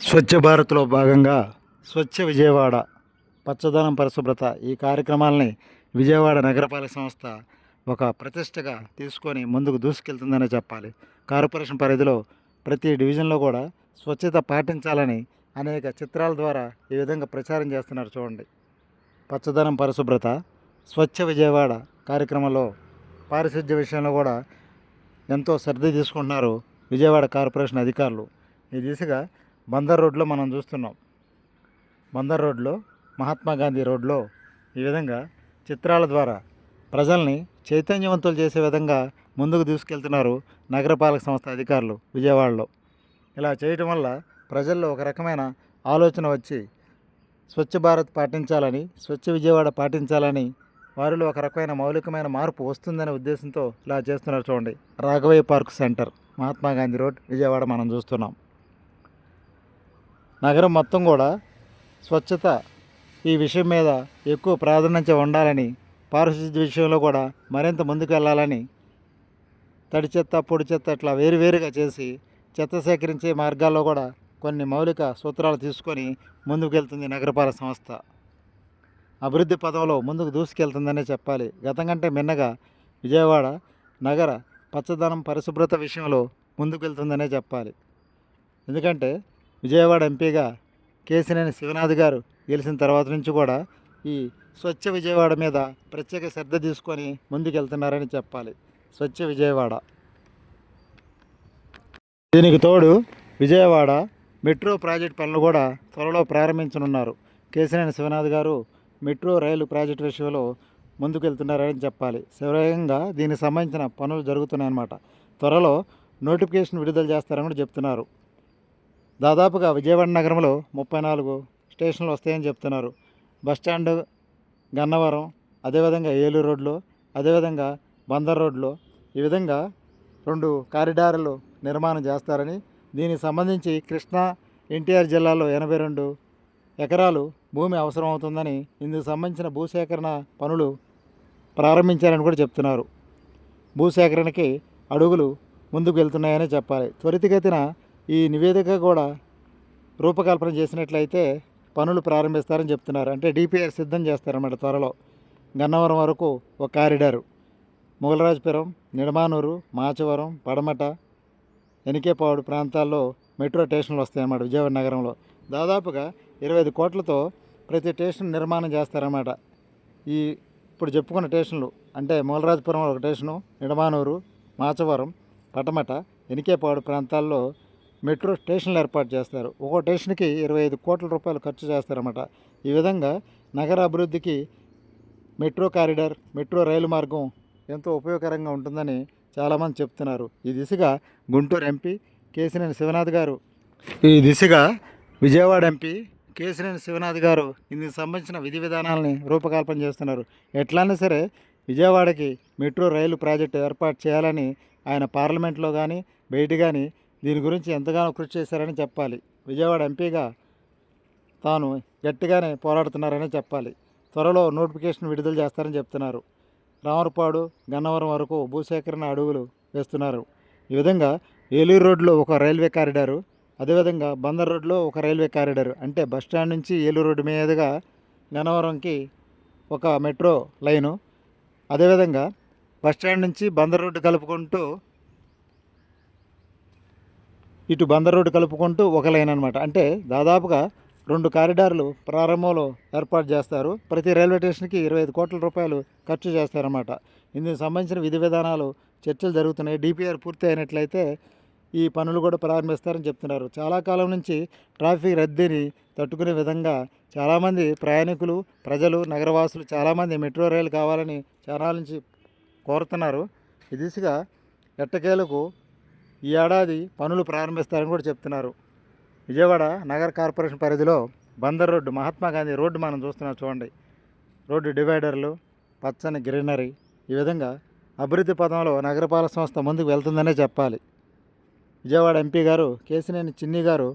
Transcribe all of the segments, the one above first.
స్వచ్ఛ భారత్లో భాగంగా స్వచ్ఛ విజయవాడ పచ్చదనం పరిశుభ్రత ఈ కార్యక్రమాలని విజయవాడ నగరపాలక సంస్థ ఒక ప్రతిష్టగా తీసుకొని ముందుకు దూసుకెళ్తుందనే చెప్పాలి. కార్పొరేషన్ పరిధిలో ప్రతి డివిజన్లో కూడా స్వచ్ఛత పాటించాలని అనేక చిత్రాల ద్వారా ఈ విధంగా ప్రచారం చేస్తున్నారు చూడండి. పచ్చదనం పరిశుభ్రత స్వచ్ఛ విజయవాడ కార్యక్రమంలో పారిశుద్ధ్య విషయంలో కూడా ఎంతో శ్రద్ధ తీసుకుంటున్నారు విజయవాడ కార్పొరేషన్ అధికారులు. ఈ దిశగా బందర్ రోడ్లో మనం చూస్తున్నాం. బందర్ రోడ్లో మహాత్మా గాంధీ రోడ్లో ఈ విధంగా చిత్రాల ద్వారా ప్రజల్ని చైతన్యవంతులు చేసే విధంగా ముందుకు తీసుకెళ్తున్నారు నగరపాలక సంస్థ అధికారులు విజయవాడలో. ఇలా చేయటం వల్ల ప్రజల్లో ఒక రకమైన ఆలోచన వచ్చి స్వచ్ఛ భారత్ పాటించాలని స్వచ్ఛ విజయవాడ పాటించాలని వారిలో ఒక రకమైన మౌలికమైన మార్పు వస్తుందనే ఉద్దేశంతో ఇలా చేస్తున్నారు చూడండి. Raghavayya park centre Mahatma Gandhi road Vijayawada మనం చూస్తున్నాం. నగరం మొత్తం కూడా స్వచ్ఛత ఈ విషయం మీద ఎక్కువ ప్రాధాన్యత ఉండాలని పారిశుద్ధ్య విషయంలో కూడా మరింత ముందుకు వెళ్ళాలని తడి చెత్త పొడి చెత్త ఇట్లా వేరువేరుగా చేసి చెత్త సేకరించే మార్గాల్లో కూడా కొన్ని మౌలిక సూత్రాలు తీసుకొని ముందుకు వెళ్తుంది నగరపాలక సంస్థ. అభివృద్ధి పదంలో ముందుకు దూసుకెళ్తుందనే చెప్పాలి. గతం కంటే మిన్నగా విజయవాడ నగర పచ్చదనం పరిశుభ్రత విషయంలో ముందుకు వెళ్తుందనే చెప్పాలి. ఎందుకంటే విజయవాడ ఎంపీగా కేసినేని శివనాథ్ గారు గెలిచిన తర్వాత నుంచి కూడా ఈ స్వచ్ఛ విజయవాడ మీద ప్రత్యేక శ్రద్ధ తీసుకొని ముందుకెళ్తున్నారని చెప్పాలి. స్వచ్ఛ విజయవాడ. దీనికి తోడు విజయవాడ మెట్రో ప్రాజెక్ట్ పనులు కూడా త్వరలో ప్రారంభించనున్నారు. కేసినేని శివనాథ్ గారు మెట్రో రైలు ప్రాజెక్టు విషయంలో ముందుకెళ్తున్నారని చెప్పాలి. శరవేగంగా దీనికి సంబంధించిన పనులు జరుగుతున్నాయన్నమాట. త్వరలో నోటిఫికేషన్ విడుదల చేస్తారని కూడా చెప్తున్నారు. దాదాపుగా విజయవాడ నగరంలో ముప్పై నాలుగు స్టేషన్లు వస్తాయని చెప్తున్నారు. బస్టాండ్ గన్నవరం అదేవిధంగా ఏలూరు రోడ్లో అదేవిధంగా బందర్ రోడ్లో ఈ విధంగా రెండు కారిడార్లు నిర్మాణం చేస్తారని దీనికి సంబంధించి కృష్ణా ఎన్టీఆర్ జిల్లాలో ఎనభై రెండు ఎకరాలు భూమి అవసరం అవుతుందని ఇందుకు సంబంధించిన భూసేకరణ పనులు ప్రారంభించారని కూడా చెప్తున్నారు. భూసేకరణకి అడుగులు ముందుకు వెళ్తున్నాయని చెప్పాలి. త్వరితగతిన ఈ నివేదిక కూడా రూపకల్పన చేసినట్లయితే పనులు ప్రారంభిస్తారని చెప్తున్నారు. అంటే డిపిఆర్ సిద్ధం చేస్తారన్నమాట త్వరలో. గన్నవరం వరకు ఒక కారిడారు. మొగలరాజపురం నిడమానూరు మాచవరం పడమట ఎనికేపాడు ప్రాంతాల్లో మెట్రో స్టేషన్లు వస్తాయన్నమాట విజయవాడ నగరంలో. దాదాపుగా ఇరవై ఐదు కోట్లతో ప్రతి స్టేషన్ నిర్మాణం చేస్తారన్నమాట. ఈ ఇప్పుడు చెప్పుకున్న స్టేషన్లు అంటే మూలరాజపురం ఒక స్టేషను నిడమానూరు మాచవరం పటమట ఎనికేపాడు ప్రాంతాల్లో మెట్రో స్టేషన్లు ఏర్పాటు చేస్తారు. ఒక్కో స్టేషన్కి ఇరవై ఐదు కోట్ల రూపాయలు ఖర్చు చేస్తారన్నమాట. ఈ విధంగా నగర అభివృద్ధికి మెట్రో కారిడార్ మెట్రో రైలు మార్గం ఎంతో ఉపయోగకరంగా ఉంటుందని చాలామంది చెప్తున్నారు. ఈ దిశగా గుంటూరు ఎంపీ కేసినేని శివనాథ్ గారు ఈ దిశగా విజయవాడ ఎంపీ కేసినేని శివనాథ్ గారు ఇందుకు సంబంధించిన విధి విధానాలని రూపకల్పన చేస్తున్నారు. ఎట్లయినా సరే విజయవాడకి మెట్రో రైలు ప్రాజెక్టు ఏర్పాటు చేయాలని ఆయన పార్లమెంట్లో కానీ బయట కానీ దీని గురించి ఎంతగానో కృషి చేశారని చెప్పాలి. విజయవాడ ఎంపీగా తాను గట్టిగానే పోరాడుతున్నారని చెప్పాలి. త్వరలో నోటిఫికేషన్ విడుదల చేస్తారని చెప్తున్నారు. రామరపాడు గన్నవరం వరకు భూసేకరణ అడుగులు వేస్తున్నారు. ఈ విధంగా ఏలూరు రోడ్లో ఒక రైల్వే కారిడారు అదేవిధంగా బందర్ రోడ్లో ఒక రైల్వే కారిడారు అంటే బస్ స్టాండ్ నుంచి ఏలూరు రోడ్డు మీదుగా గన్నవరంకి ఒక మెట్రో లైను అదేవిధంగా బస్ స్టాండ్ నుంచి బందర్ రోడ్డు కలుపుకుంటూ ఇటు బందర్ రోడ్డు కలుపుకుంటూ ఒక లైన్ అనమాట అంటే దాదాపుగా రెండు కారిడార్లు ప్రారంభంలో ఏర్పాటు చేస్తారు. ప్రతి రైల్వే స్టేషన్కి ఇరవై ఐదు కోట్ల రూపాయలు ఖర్చు చేస్తారన్నమాట. ఇందుకు సంబంధించిన విధి విధానాలు చర్చలు జరుగుతున్నాయి. డిపిఆర్ పూర్తి అయినట్లయితే ఈ పనులు కూడా ప్రారంభిస్తారని చెప్తున్నారు. చాలా కాలం నుంచి ట్రాఫిక్ రద్దీని తట్టుకునే విధంగా చాలామంది ప్రయాణికులు ప్రజలు నగరవాసులు చాలామంది మెట్రో రైలు కావాలని చాలా నుంచి కోరుతున్నారు. ఈ దిశగా ఎట్టకేలకు ఈ ఏడాది పనులు ప్రారంభిస్తారని కూడా చెప్తున్నారు. విజయవాడ నగర కార్పొరేషన్ పరిధిలో బందర్ రోడ్డు మహాత్మా గాంధీ రోడ్డు మనం చూస్తున్నాం చూడండి. రోడ్డు డివైడర్లు పచ్చని గ్రీనరీ ఈ విధంగా అభివృద్ధి పదంలో నగరపాలక సంస్థ ముందుకు వెళ్తుందనే చెప్పాలి. విజయవాడ ఎంపీ గారు కేసినేని చిన్ని గారు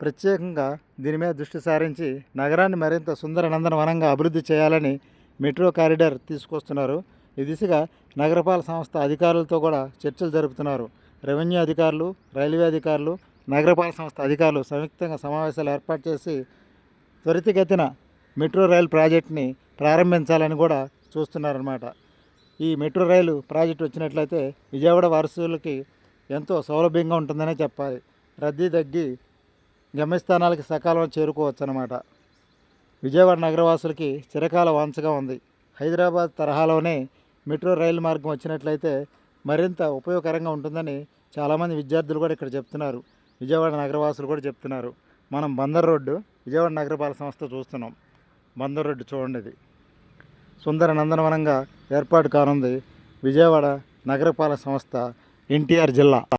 ప్రత్యేకంగా దీని మీద దృష్టి సారించి నగరాన్ని మరింత సుందర నందనవనంగా అభివృద్ధి చేయాలని మెట్రో కారిడార్ తీసుకొస్తున్నారు. ఈ దిశగా నగరపాలక సంస్థ అధికారులతో కూడా చర్చలు జరుపుతున్నారు. రెవెన్యూ అధికారులు రైల్వే అధికారులు నగరపాలక సంస్థ అధికారులు సంయుక్తంగా సమావేశాలు ఏర్పాటు చేసి త్వరితగతిన మెట్రో రైలు ప్రాజెక్ట్ని ప్రారంభించాలని కూడా చూస్తున్నారన్నమాట. ఈ మెట్రో రైలు ప్రాజెక్ట్ వచ్చినట్లయితే విజయవాడ వారసులకి ఎంతో సౌలభ్యంగా ఉంటుందనే చెప్పాలి. రద్దీ తగ్గి గమ్యస్థానాలకి సకాలంలో చేరుకోవచ్చు అన్నమాట విజయవాడ నగరవాసులకి చిరకాల వాంచగా ఉంది. హైదరాబాద్ తరహాలోనే మెట్రో రైలు మార్గం వచ్చినట్లయితే మరింత ఉపయోగకరంగా ఉంటుందని చాలామంది విద్యార్థులు కూడా ఇక్కడ చెప్తున్నారు. విజయవాడ నగరవాసులు కూడా చెప్తున్నారు. మనం బందర్ రోడ్డు విజయవాడ నగరపాలక సంస్థ చూస్తున్నాం. బందర్ రోడ్డు చూడండి ఇది. సుందర నందనవనంగా ఏర్పాటు కానుంది విజయవాడ నగరపాలక సంస్థ ఎన్టీఆర్ జిల్లా.